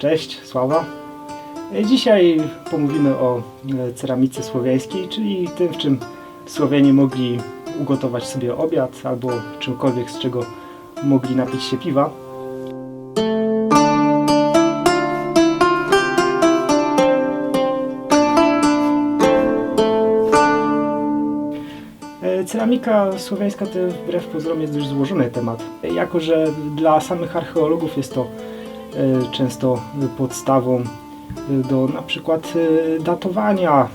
Cześć, Sława. E, Dzisiaj pomówimy o e, ceramice słowiańskiej, czyli tym, w czym Słowianie mogli ugotować sobie obiad albo czymkolwiek, z czego mogli napić się piwa. E, Ceramika słowiańska to wbrew pozorom jest dość złożony temat. Jako, że dla samych archeologów jest to często podstawą e, do na przykład e, datowania,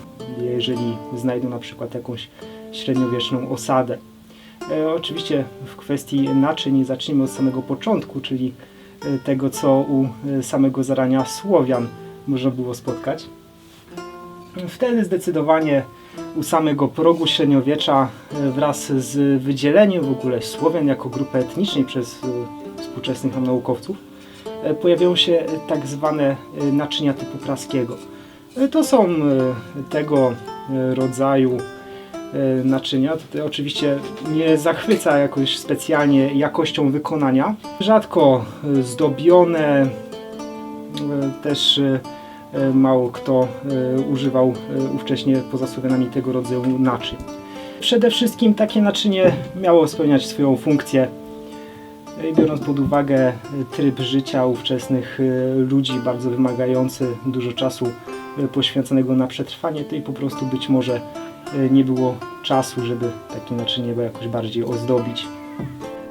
jeżeli znajdą na przykład jakąś średniowieczną osadę. E, Oczywiście w kwestii naczyń zacznijmy od samego początku, czyli e, tego, co u e, samego zarania Słowian można było spotkać. Wtedy zdecydowanie u samego progu średniowiecza e, wraz z wydzieleniem w ogóle Słowian jako grupy etnicznej przez e, współczesnych naukowców e, pojawiają się tak zwane e, naczynia typu praskiego. E, To są e, tego e, rodzaju e, naczynia. Tutaj oczywiście nie zachwyca jakoś specjalnie jakością wykonania. Rzadko e, zdobione, e, też e, e, mało kto e, używał e, ówcześnie poza Słowianami tego rodzaju naczyń. Przede wszystkim takie naczynie miało spełniać swoją funkcję. Biorąc pod uwagę e, tryb życia ówczesnych e, ludzi, bardzo wymagający dużo czasu e, poświęconego na przetrwanie, to i po prostu być może nie było czasu, żeby takie naczynie jakoś bardziej ozdobić.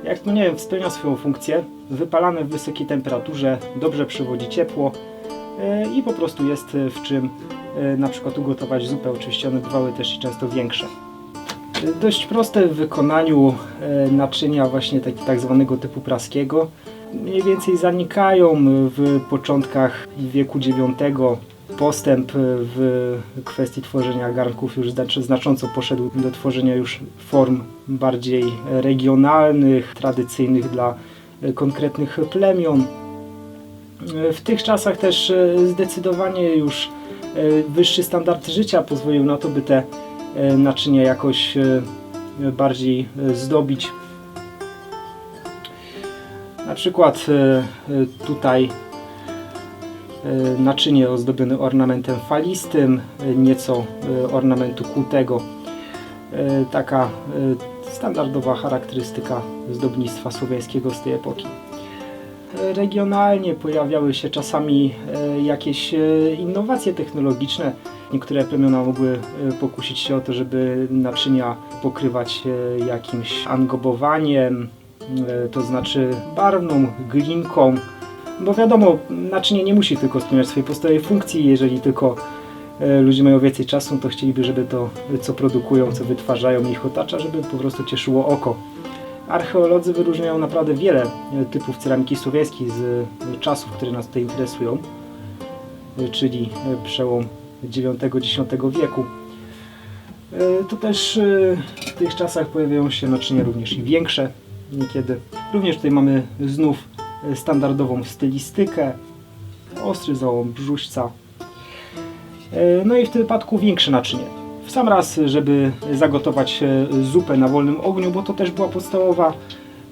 Jak wiem, spełnia swoją funkcję, wypalane w wysokiej temperaturze, dobrze przywodzi ciepło i po prostu jest w czym na przykład ugotować zupę. Oczywiście bywały też i często większe. Dość proste w wykonaniu e, naczynia właśnie taki tak zwanego typu praskiego. Mniej więcej zanikają w początkach wieku IX. Postęp w kwestii tworzenia garnków już znacząco poszedł do tworzenia już form bardziej regionalnych, tradycyjnych dla e, konkretnych plemion. E, W tych czasach też zdecydowanie już wyższy standard życia pozwolił na to, by te e, naczynia jakoś e, bardziej e, zdobić. Na przykład tutaj naczynie ozdobione ornamentem falistym, nieco ornamentu kłutego. E, Taka standardowa charakterystyka zdobnictwa słowiańskiego z tej epoki. Regionalnie pojawiały się czasami e, jakieś e, innowacje technologiczne. Niektóre plemiona mogły e, pokusić się o to, żeby naczynia pokrywać jakimś angobowaniem, to znaczy barwną, glinką. Bo wiadomo, naczynie nie musi tylko spełniać swojej podstawowej funkcji, jeżeli tylko ludzie mają więcej czasu, to chcieliby, żeby to, co produkują, co wytwarzają, ich otacza, żeby po prostu cieszyło oko. Archeolodzy wyróżniają naprawdę wiele e, typów ceramiki słowiańskiej z e, czasów, które nas tutaj interesują, e, czyli przełom IX-X wieku. To też w tych czasach pojawiają się naczynia również i większe niekiedy. Również tutaj mamy znów standardową stylistykę, ostry załom brzuśca. E, No i w tym wypadku większe naczynie. W sam raz, żeby zagotować e, zupę na wolnym ogniu, bo to też była podstawowa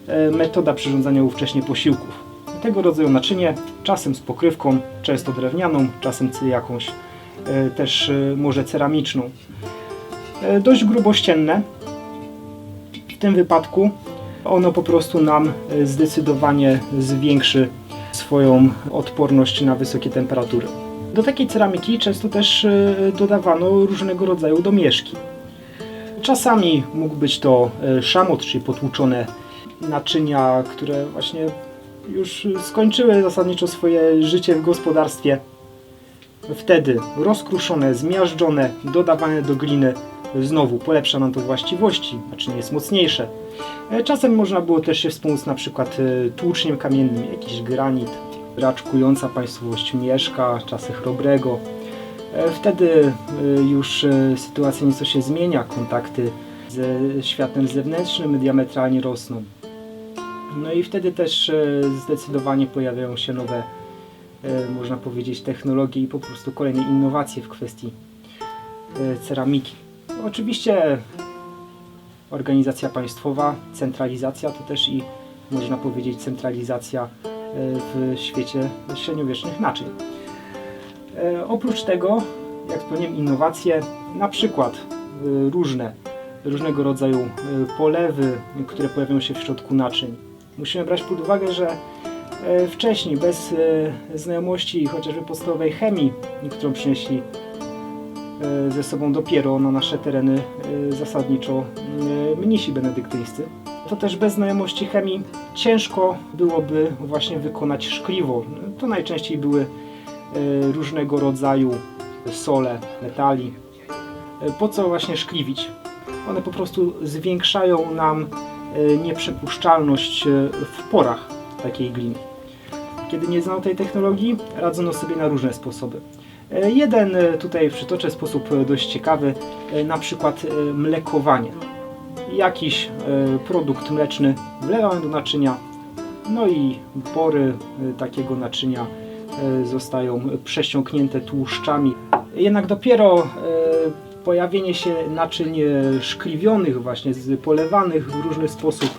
e, metoda przyrządzania ówcześnie posiłków. Tego rodzaju naczynie, czasem z pokrywką, często drewnianą, czasem jakąś e, też może ceramiczną. Dość grubościenne. W tym wypadku ono po prostu nam zdecydowanie zwiększy swoją odporność na wysokie temperatury. Do takiej ceramiki często też e, dodawano różnego rodzaju domieszki. Czasami mógł być to e, szamot, czyli potłuczone naczynia, które właśnie już skończyły zasadniczo swoje życie w gospodarstwie. Wtedy rozkruszone, zmiażdżone, dodawane do gliny, znowu polepsza nam to właściwości, naczynie jest mocniejsze. E, Czasem można było też się wspomóc na przykład tłuczniem kamiennym, jakiś granit, raczkująca państwowość mieszka, czasy chrobrego. E, Wtedy e, już e, sytuacja nieco się zmienia, kontakty ze światem zewnętrznym diametralnie rosną. No i wtedy też zdecydowanie pojawiają się nowe, można powiedzieć, technologie i po prostu kolejne innowacje w kwestii ceramiki. Oczywiście organizacja państwowa, centralizacja to też i można powiedzieć centralizacja w świecie średniowiecznych naczyń. E, Oprócz tego, jak wspomniałem, innowacje, na przykład e, różne, różnego rodzaju e, polewy, które pojawiają się w środku naczyń. Musimy brać pod uwagę, że wcześniej, bez znajomości chociażby podstawowej chemii, którą przynieśli ze sobą dopiero na nasze tereny zasadniczo mnisi benedyktyńscy, to też bez znajomości chemii ciężko byłoby właśnie wykonać szkliwo. To najczęściej były e, różnego rodzaju sole, metali. E, Po co właśnie szkliwić? One po prostu zwiększają nam e, nieprzepuszczalność w porach takiej gliny. Kiedy nie znano tej technologii, radzono sobie na różne sposoby. Jeden tutaj przytoczę sposób dość ciekawy, na przykład mlekowanie. Jakiś e, produkt mleczny wlewamy do naczynia, no i pory e, takiego naczynia e, zostają przesiąknięte tłuszczami. Jednak dopiero pojawienie się naczyń szkliwionych, właśnie polewanych w różny sposób,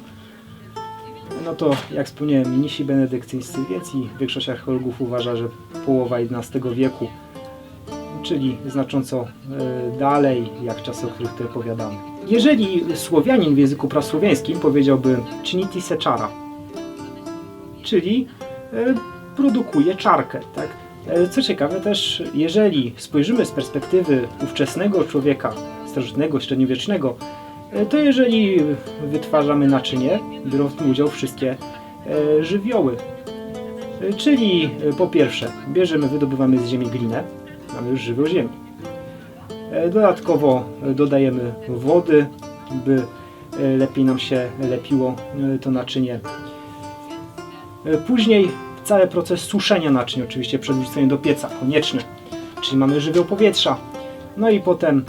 no to jak wspomniałem, mnisi benedyktyńscy, więc i większość archeologów uważa, że połowa XI wieku, czyli znacząco dalej jak czasy, o których tutaj opowiadamy. Jeżeli Słowianin w języku prasłowiańskim powiedziałby ciniti seczara, czyli e, produkuje czarkę, tak? E, Co ciekawe też, jeżeli spojrzymy z perspektywy ówczesnego człowieka, starożytnego, średniowiecznego, e, to jeżeli wytwarzamy naczynie, biorą w tym udział wszystkie żywioły. Czyli po pierwsze, bierzemy, wydobywamy z ziemi glinę, mamy już żywioł ziemi. Dodatkowo dodajemy wody, by e, lepiej nam się lepiło e, to naczynie. E, Później cały proces suszenia naczyń, oczywiście przed wrzuceniem do pieca, konieczny. Czyli mamy żywioł powietrza. No i potem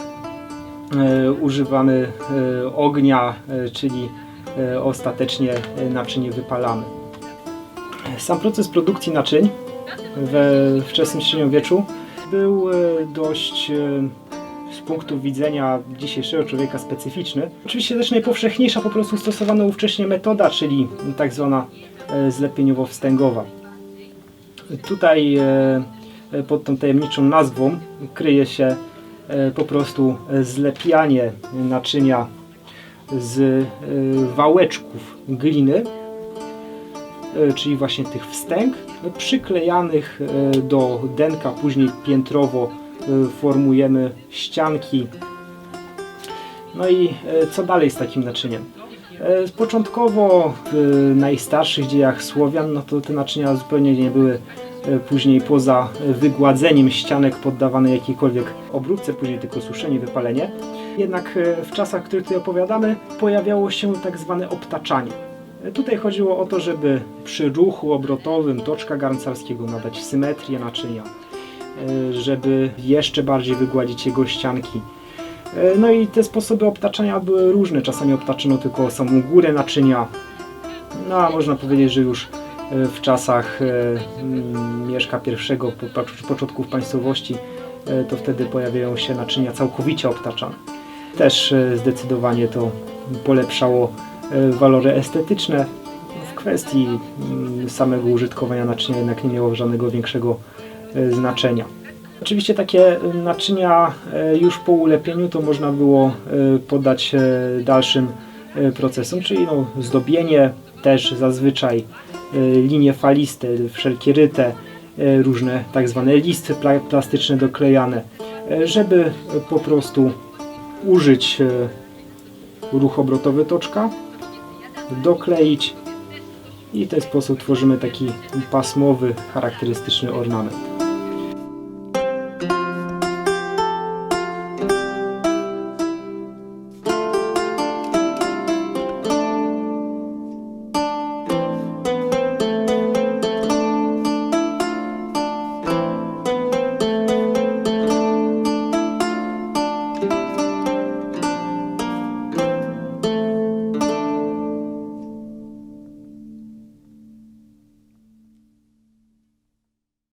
używamy ognia, czyli ostatecznie naczynie wypalamy. Sam proces produkcji naczyń we wczesnym średniowieczu był dość punktu widzenia dzisiejszego człowieka specyficzny. Oczywiście też najpowszechniejsza po prostu stosowana ówcześnie metoda, czyli tak zwana e, zlepieniowo-wstęgowa. Tutaj e, e, pod tą tajemniczą nazwą kryje się po prostu zlepianie naczynia z wałeczków gliny, czyli właśnie tych wstęg, przyklejanych do denka, później piętrowo formujemy ścianki. No i e, co dalej z takim naczyniem? E, Początkowo w najstarszych dziejach Słowian, no to te naczynia zupełnie nie były później poza wygładzeniem ścianek poddawane jakiejkolwiek obróbce, później tylko suszenie, wypalenie. Jednak w czasach, których tutaj opowiadamy, pojawiało się tak zwane obtaczanie. Tutaj chodziło o to, żeby przy ruchu obrotowym toczka garncarskiego nadać symetrię naczynia, żeby jeszcze bardziej wygładzić jego ścianki. E, No i te sposoby obtaczania były różne. Czasami obtaczono tylko samą górę naczynia. No a można powiedzieć, że już e, w czasach e, Mieszka I, po- po- początków państwowości, e, to wtedy pojawiają się naczynia całkowicie obtaczane. Też e, zdecydowanie to polepszało e, walory estetyczne. W kwestii samego użytkowania naczynia jednak nie miało żadnego większego e, znaczenia. Oczywiście takie y, naczynia e, już po ulepieniu to można było poddać e, dalszym procesom, czyli no, zdobienie też zazwyczaj linie faliste, wszelkie ryte, różne tak zwane listy pla- plastyczne doklejane, żeby po prostu użyć ruch obrotowy toczka, dokleić i w ten sposób tworzymy taki pasmowy, charakterystyczny ornament.